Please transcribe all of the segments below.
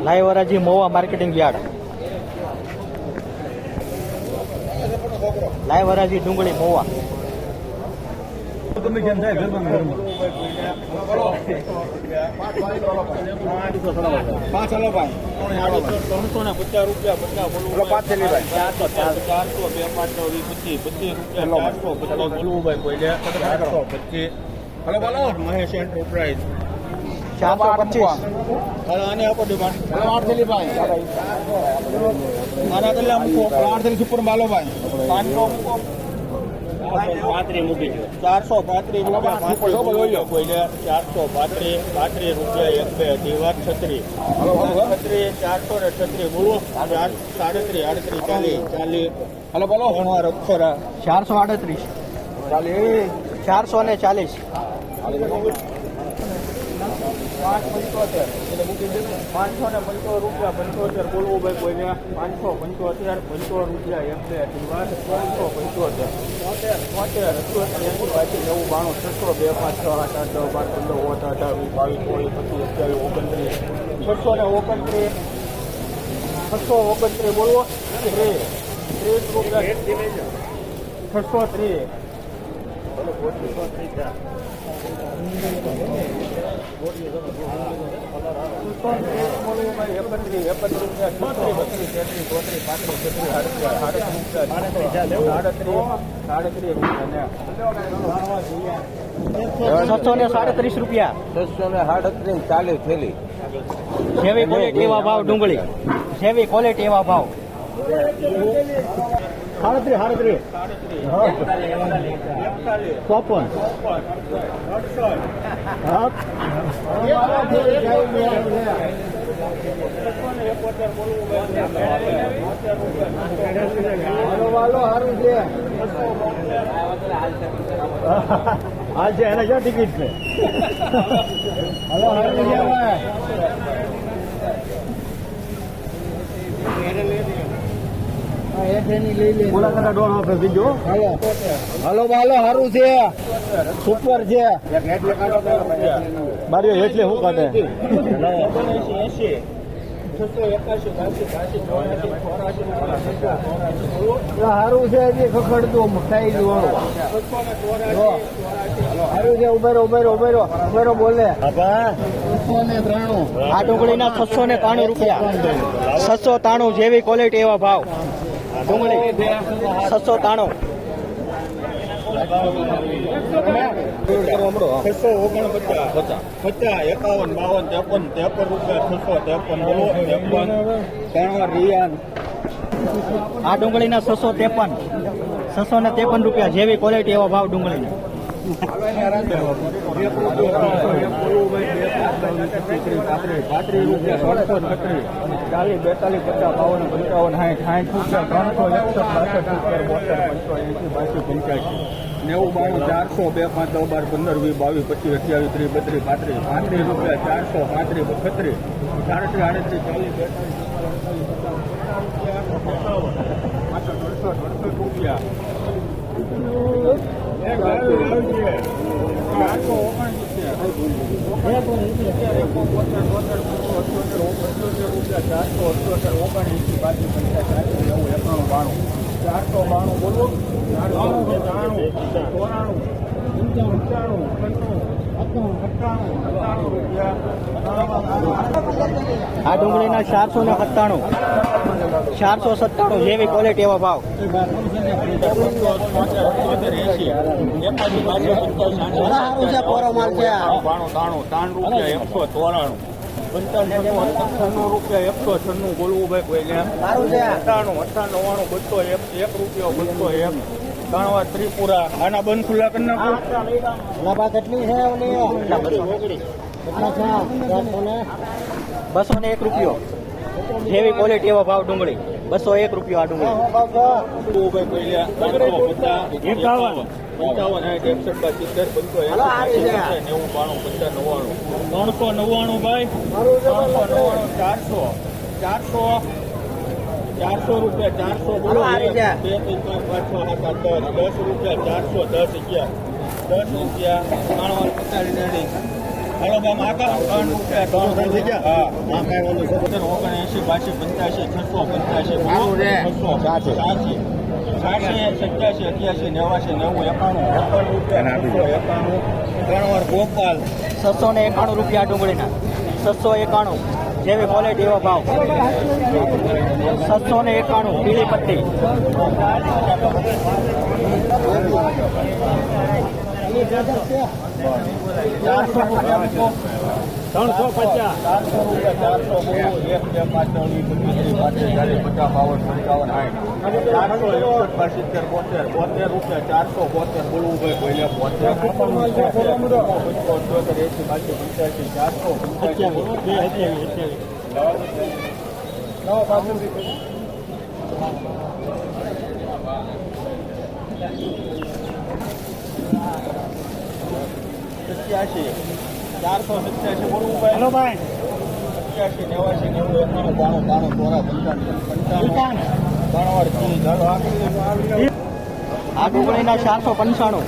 Live હરાજી Mahuva marketing yard live અરાજી ડુંગળી મોવા ત્રણસો ને પચાસ રૂપિયા ચારસો ચારસો બે પાંચ નવ વીસ પચીસ પચીસ રૂપિયા ચારસો પચાસ બોલવું ભાઈ કોઈ ચારસો પચીસ મહેશ એન્ટરપ્રાઇઝ ચારસો પચીસ. હવે આને આપો ડિમાન્ડ હલો આઠ થેલી ભાઈ. આના કલ્લા મૂકો. આઠ થેલી સુપર માલો ભાઈ. પાંચસો. ચારસો પાંત્રીસ રૂપિયા. ચારસો પાંત્રીસ પાંત્રીસ રૂપિયા એક બે દીવાર છત્રીસ. છત્રીસ ચારસો ને છત્રીસ. બોલો. સાડત્રીસ આડત્રીસ ચાલીસ ચાલીસ. હલો બોલો. ઘણવાર અક્ષર ચારસો આડત્રીસ. ચાલી ચારસો ને ચાલીસ. પાંચ પંચોતેર પાંચસો ને પંચોતેર રૂપિયા પંચોતેર બોલવું ભાઈ કોઈને પાંચસો પંચોતેર પંચો રૂપિયા એમ બે દીવાર પાંચસો પંચોતેર તોતેર તોતેર છસો બે પાંચ આઠ આઠ બાર પંદર આઠ અઢાવીસ બાવીસ ચોવીસ પચીસ અઠ્યાવીસ ઓગણત્રીસ છસો ને ઓગણત્રીસ છસો ઓગણત્રીસ બોલવો ત્રીસ ત્રીસ રૂપિયા છસો ત્રીસ છસો ને સાડત્રીસ રૂપિયા. છસો ને સાડત્રીસ ચાલીસ થેલી. જેવી ક્વોલિટી એવા ભાવ ડુંગળી. જેવી ક્વોલિટી એવા ભાવ. સાડત્રીસ સાડત્રીસ ચોપન સારું છે હાલ છે એને ક્યાં ટિકિટ છે હલો હાલો સારું છે. સુપર છે. બારીઓ એટલે શું કાઢે? સારું છે હજી ખખડતું ખાઈ જવાનું સારું છે ઉભેરો ઉભેરો ઉભેરો ઉભેરો બોલે. આ ટુકડીના છસો ને ત્રાણું રૂપિયા. છસો ત્રાણું જેવી ક્વોલિટી એવા ભાવ. છસો ત્રાણું છસો ઓગણપચાસ. પચાસ. એકાવન બાવન ત્રેપન ત્રેપન રૂપિયા છસો ત્રેપન બોલો ત્રેપન. ત્રણ રિયાન આ ડુંગળીના છસો ત્રેપન. છસો ને ત્રેપન રૂપિયા જેવી ક્વોલિટી એવા ભાવ ડુંગળીના. પાંત્રીસ રૂપિયા ત્રણસો છત્રીસ ચાલીસ બેતાલીસ પચાસ બાવન પંચાવન સાઠ સાઠ રૂપિયા ત્રણસો એકસઠ બાસઠ રૂપિયા બોતેર પંચો એસી બાસી પંચ્યાસી નેવું બાણું ચારસો બે પાંચ બાર પંદર વીસ બાવીસ પચીસ અઠ્યાવીસ ત્રીસ બત્રીસ પાંત્રીસ પાંત્રીસ રૂપિયા ચારસો પાંત્રીસ બત્રીસ સાડત્રીસ આડત્રીસ ચાલીસ બેતાલીસ રૂપિયા ચારસો બાણું બોલો. ચારસો ત્રાણું ચોરાણું પંચાણું પંચાણું. આ ડુંગળીના ચારસો ને સત્તાણું. ચારસો સત્તાણું જેવી ક્વોલિટી એવા ભાવ. પંચાણું રૂપિયા એકસો છન્નું બોલવું ભાઈ કોઈને અઠાણું અઠાણું નવ્વાણું બસો એક રૂપિયો બસો એક વાર ત્રિપુરા આના બંધ ખુલ્લા કરી નાખો. કેટલી છે બસો? ને? એક રૂપિયો. જેવી ક્વોલિટી એવા ભાવ ડુંગળી. બસો એક રૂપિયો આ ડુંગળી. ત્રણસો નવ્વાણું ભાઈ. ત્રણસો નવ્વાણું ચારસો. ચારસો. ચારસો રૂપિયા ચારસો બોલો. બે ત્રણ પાંચ છ સાત આઠ દસ દસ રૂપિયા ચારસો દસ અગિયાર દસ રૂપિયા. ત્રણ પચાસ રેડી હાલો બામ આગળ ત્રણ રૂપિયા ત્રણ ત્રણ હા. આ કાંઈ છે. સત્તર ઓગણએંશી બાસી પંચ્યાસી છસો પંચ્યાસી. છસો. સાચી. સાતસી સત્યાસી અઠ્યાસી નેવાસી નેવું એકાણું એકાણું રૂપિયા એકાણું. ત્રણ વાર ગોપાલ. છસો ને એકાણું રૂપિયા ડુંગળીના. છસો એકાણું. જેવી ક્વોલિટી એવો ભાવ. સાતસો ને એકાણું પીળી પટ્ટી. ચારસો ત્રણસો પચાસ ચારસો રૂપિયા ચારસો બોલો એક બે પાંચ ત્રણ વીસ પચીસ ત્રીસ પાંત્રીસ ચાલીસ પચાસ બાવન પંચાવન સાઠ ચારસો એકસઠ સિત્તેર બોતેર રૂપિયા ચારસો બોતેર બોલવું ભાઈ પહેલે બોતેર પંચોતેર એસી બાસી પંચ્યાસી ચારસો સત્યાસી ચારસો સત્યાસી બોલવું ભાઈ હેલો ભાઈ. સત્યાસી નેવાસી નેવું એકાણું બાણું બાણું ચોરા પંચાણું પંચાણું આ ડુંગળીના ચારસો પંચાણું.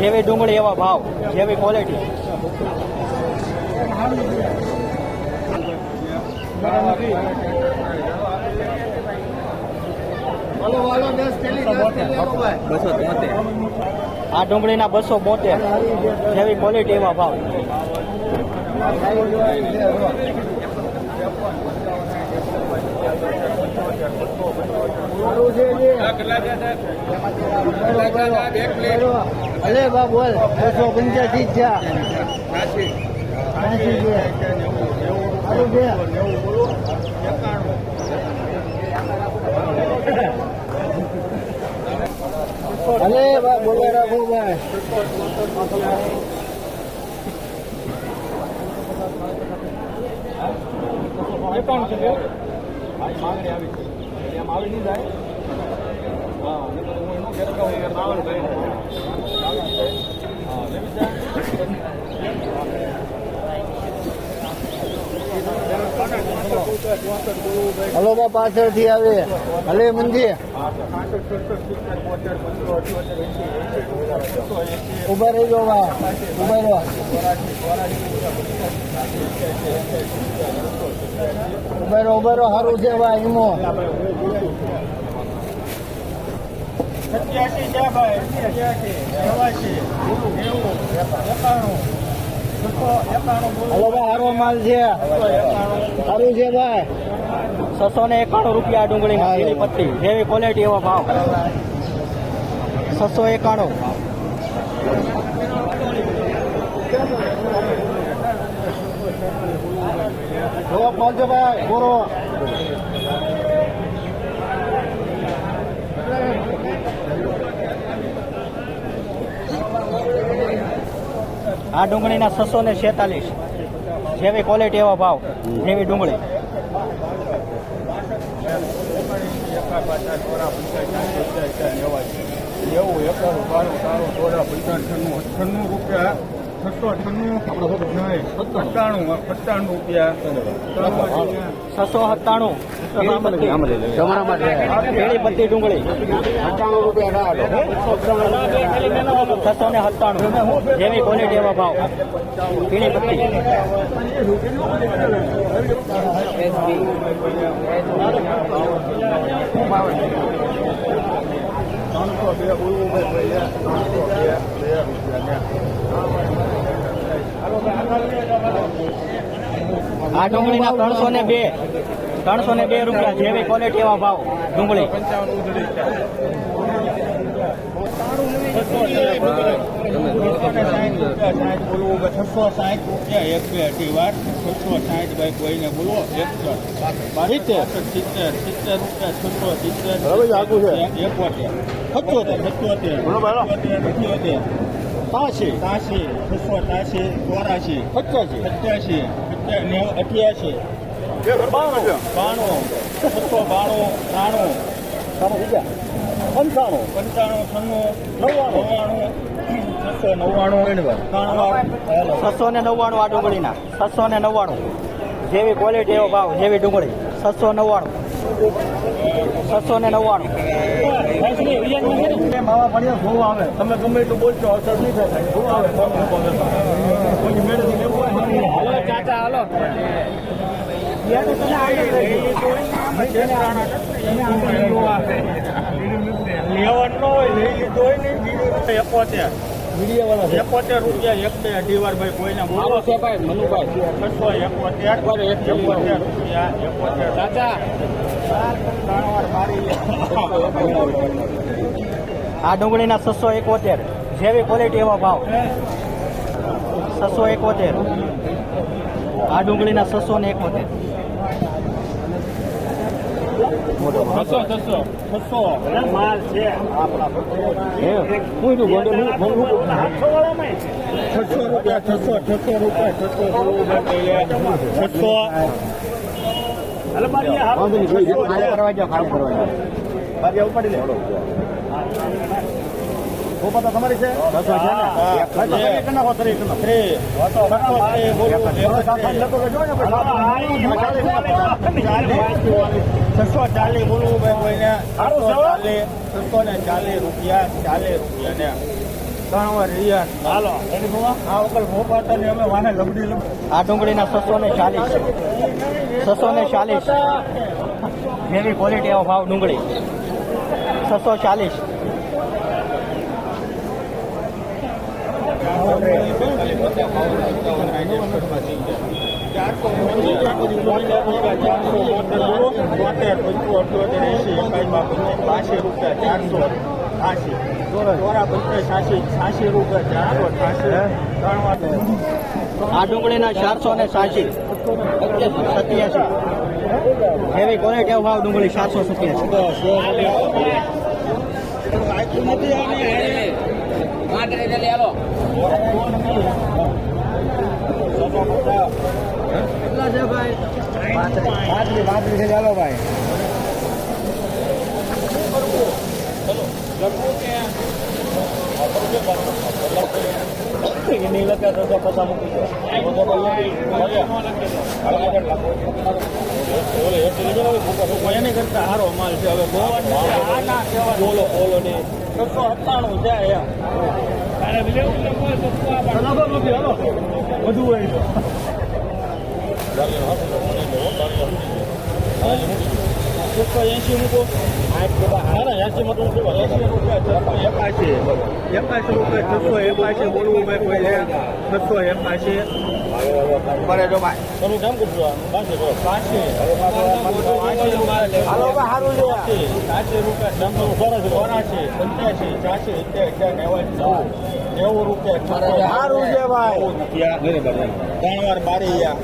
જેવી ડુંગળી એવા ભાવ જેવી ક્વોલિટી બસો તોતેર આ ડુંગળીના બસો બોતેર. જેવી ક્વોલિટી એવા ભાવ. અલે બા બોલ. બસો પંચ્યાસી છે. બા બોલે માંગણી આવી છે. એમ આવી નહીં જાય? હા, હું એનો કહેતો કે હું યાર નાવલ ભાઈ. હા? હલો બા પાછળથી આવે હલે મંદિર હા, તો સાઠ, સત્તર, સિત્તેર, બોતેર, પંચોતેર, અઠ્યોતેર, પાછળથી આવે બસો મંદિર. ઊભા રહી જાઓ બા ઊભા રહો. ઊભા રહો સારું છે બા ઈમો. સત્યાસી છે ભાઈ સત્યાસી નેવું એકાણું. હલો ભાઈ હારો માલ છે. સારું છે ભાઈ. છસો ને એકાણું રૂપિયા ડુંગળી ડુંગળીના પત્તી જેવી ક્વોલિટી એવો ભાવ. છસો એકાણું. મળજો ભાઈ બોરો. આ ડુંગળીના છસો ને છેતાલીસ. જેવી ક્વોલિટી એવા ભાવ, જેવી ડુંગળી. એવું એકાણું સારું ત્રાણું ચોરા પંચાણું અઠ્ઠાણું રૂપિયા. છસો અઠ્ઠાણું સત્તાણું પચાણું રૂપિયા છસો સત્તાણું ડુંગળી રૂપિયા છસો ને સત્તાણું જેવી ક્વોલિટી એવા ભાવ પીળી પટ્ટી ત્રણસો બે બોલવું ભાઈ પહેલા ત્રણસો બે બે રૂપિયા આ ડુંગળીના ત્રણસો ને બે ત્રણસો ને બે રૂપિયા જેવી ક્વોલિટી એવા ભાવ ડુંગળી. છસો સાહીઠ રૂપિયા એક બે અઢી વાર છસો સાહીઠ ભાઈ કોઈને બોલો એકસો સિત્તેર સિત્તેર સિત્તેર રૂપિયા છસો સિત્તેર એકોતેર સત્યોતેર સત્યોતેર અઠ્યોતેર પાછી તાશી છસો તાશી ચોરાશી પચાસી સત્યાસી અઠ્યાસી. બાણું. છસો બાણું ત્રાણું. સારું બીજા પંચાણું. પંચાણું છન્નું નવ્વાણું. નવ્વાણું છસો નવ્વાણું. ત્રણ છસો ને નવ્વાણું આ ડુંગળીના. છસો ને નવ્વાણું. જેવી ક્વોલિટી એવો ભાવ જેવી ડુંગળી. છસો નવ્વાણું. છસો ને નવ્વાણું. માવા પડ્યા બહુ આવે. તમે ગમે એટલું બોલશો અસર નહીં થાય બહુ આવે. કોઈ મેળવી હાલો. લેવાનું ન હોય લઈ લીધો હોય ને એકોતેર. એકોતેર રૂપિયા એક બે અઢી વાર ભાઈ કોઈને બોલો છે ભાઈ મનુભાઈ. છસો એકોતેર એકોતેર રૂપિયા એકોતેર. દાદા ત્રણ વાર મારી આ ડુંગળીના છસો એકોતેર. જેવી ક્વોલિટી એવો ભાવ. છસો એકોતેર. આ ડુંગળીના છસો ને એકોતેર. છસો રૂપિયા છસો છસો રૂપિયા છસો છસો કરવા જાઓ ખાલી કરવા જાઓ. ઉપાડી લે. ગોપાતા તમારી છે? છસો ચાલીસ બોલવું ભાઈ કોઈને છસો ને ચાલીસ રૂપિયા ચાલીસ રૂપિયા ને આ વખત ગોપાતા ને અમે વાને લબડી લબડી આ ડુંગળીના છસો ને ચાલીસ. છસો ને ચાલીસ. જેવી ક્વોલિટી ઓફ ભાવ ડુંગળી. છસો ચાલીસ. ચારસો ચારસો બોતેર પંચો અઠ્યોતેર એસી એકાઈ બાસી રૂપિયા ચારસો છાસી ચોરા પંચાસ છાસી છાસી રૂપિયા ચારસો છાસી આ ડુંગળીના ચારસો ને સાસી. સત્યાસી. જેવી ક્વોલિટી કેવું ભાવ ડુંગળી ચારસો સત્યાસી ભાઈ એની લખે તો પૈસા મૂકી દો. એની કરતા સારો માલ છે. હવે બોલો બોલો ને. છસો સત્તાણું જાય વધુ હોય છસો રૂપિયા. છસો એકાશી બોલવું મેં કોઈ છસો એકાશી બરે જો ભાઈ તમે કેમ હાલો સારું છે સાચી રૂપિયા ચોરાશી પંચ્યાસી ચાસી સિત્તેર નેવું નેવું રૂપિયા સારું છે ભાઈ ત્રણ વાર બારી ગયા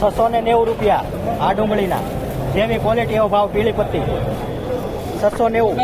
છસો ને નેવું રૂપિયા આ ડુંગળીના જેવી ક્વોલિટી એવો ભાવ પીળી પત્તી છસો નેવું